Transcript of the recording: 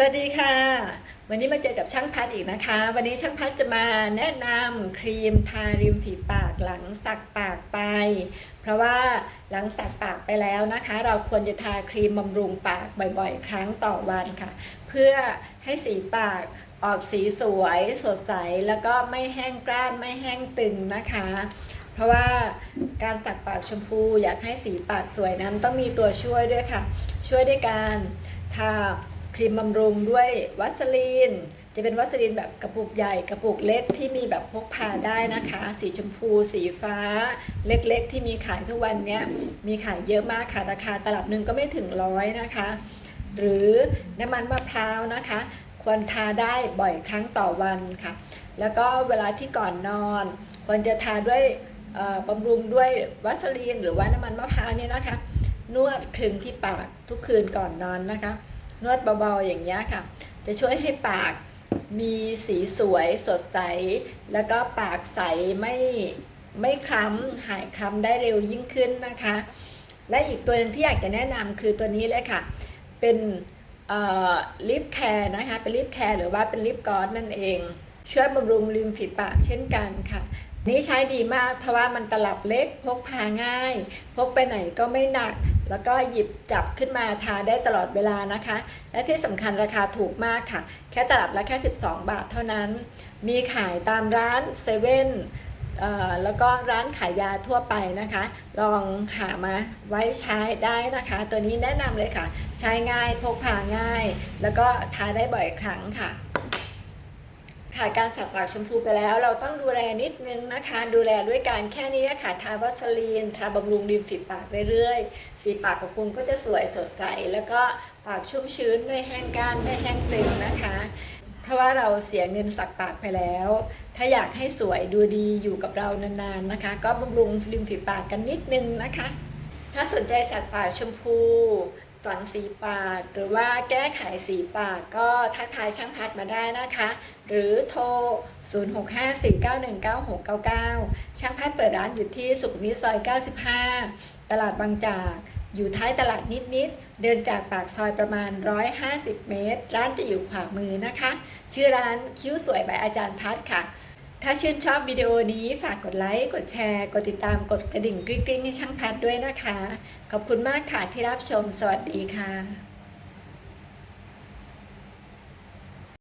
สวัสดีค่ะ วันนี้มาเจอกับช่างพัดอีกนะคะ วันนี้ช่างพัดจะมาแนะนำครีมทาริมฝีปากหลังสักปากไป เพราะว่าหลังสักปากไปแล้วนะคะ เราควรจะทาครีมบำรุงปากบ่อยๆ ครั้งต่อวันค่ะ เพื่อให้สีปากออกสีสวยสดใสแล้วก็ไม่แห้งกร้านไม่แห้งตึงนะคะเพราะว่าการสักปากชมพูอยากให้สีปากสวยนั้นต้องมีตัวช่วยด้วยค่ะ ช่วยด้วยการทา ครีมบำรุงด้วยวัสลีน จะเป็นวัสลีนแบบกระปุกใหญ่กระปุกเล็กที่มีแบบพกพาได้นะคะ สีชมพู สีฟ้า เล็กๆ ที่มีขายทุกวันเนี้ยมีขายเยอะมากค่ะราคาตลับหนึ่งก็ไม่ถึงร้อยนะคะ หรือน้ำมันมะพร้าวนะคะ ควรทาได้บ่อยครั้งต่อวันค่ะ แล้วก็เวลาที่ก่อนนอน ควรจะทาด้วยบำรุงด้วยวัสลีนหรือว่าน้ำมันมะพร้าวเนี่ยนะคะ นวดคลึงที่ปากทุกคืนก่อนนอนนะคะ นวดเบาๆอย่างนี้ค่ะ จะช่วยให้ปากมีสีสวยสดใส แล้วก็ปากใสไม่ไม่คล้ำหายคล้ำได้เร็วยิ่งขึ้นนะคะ และอีกตัวหนึ่งที่อยากจะแนะนำคือตัวนี้เลยค่ะ เป็นลิปแคร์นะคะ เป็นลิปแคร์หรือว่าเป็นลิปกอสนั่นเอง ช่วยบำรุงริมฝีปากเช่นกันค่ะ นี่ใช้ดีมากเพราะว่ามันตลับเล็กพกพาง่าย พกไปไหนก็ไม่หนัก แล้วก็หยิบจับขึ้นมาทาได้ตลอดเวลานะคะ และที่สำคัญราคาถูกมากค่ะ แค่ตลับละแค่ 12 บาทเท่านั้น มีขายตามร้านเซเว่นแล้วก็ร้านขายยาทั่วไปนะคะ ลองหามาไว้ใช้ได้นะคะ ตัวนี้แนะนำเลยค่ะ ใช้ง่ายพกพาง่าย แล้วก็ทาได้บ่อยครั้งค่ะ ค่ะการสักปากชมพูไปแล้ว เราต้องดูแลนิดนึงนะคะ ดูแลด้วยการแค่นี้ค่ะทาวัสลีนทาบำรุงริมฝีปากเรื่อยๆสีปากของคุณก็จะสวยสดใส แล้วก็ปากชุ่มชื้นไม่แห้งก้านไม่แห้งตึงนะคะ เพราะว่าเราเสียเงินสักปากไปแล้ว ถ้าอยากให้สวยดูดีอยู่กับเรานานๆนะคะ ก็บำรุงริมฝีปากกันนิดนึงนะคะ ถ้าสนใจสักปากชมพู ฝังสีปาก หรือว่าแก้ไขสีปากก็ทักทายช่างพัดมาได้นะคะ หรือโทร 0654919699 ช่างพัดเปิดร้านอยู่ที่สุขุมวิทซอย 95 ตลาดบางจากอยู่ท้ายตลาดนิดๆ เดินจากปากซอยประมาณ 150 เมตร ร้านจะอยู่ขวามือนะคะ ชื่อร้านคิ้วสวยบายอาจารย์พัดค่ะ ถ้าชื่นชอบวิดีโอนี้ฝากกดไลค์ กดแชร์ กดติดตาม กดกระดิ่งกริ๊งๆให้ช่างพัดด้วยนะคะ ขอบคุณมากค่ะที่รับชม สวัสดีค่ะ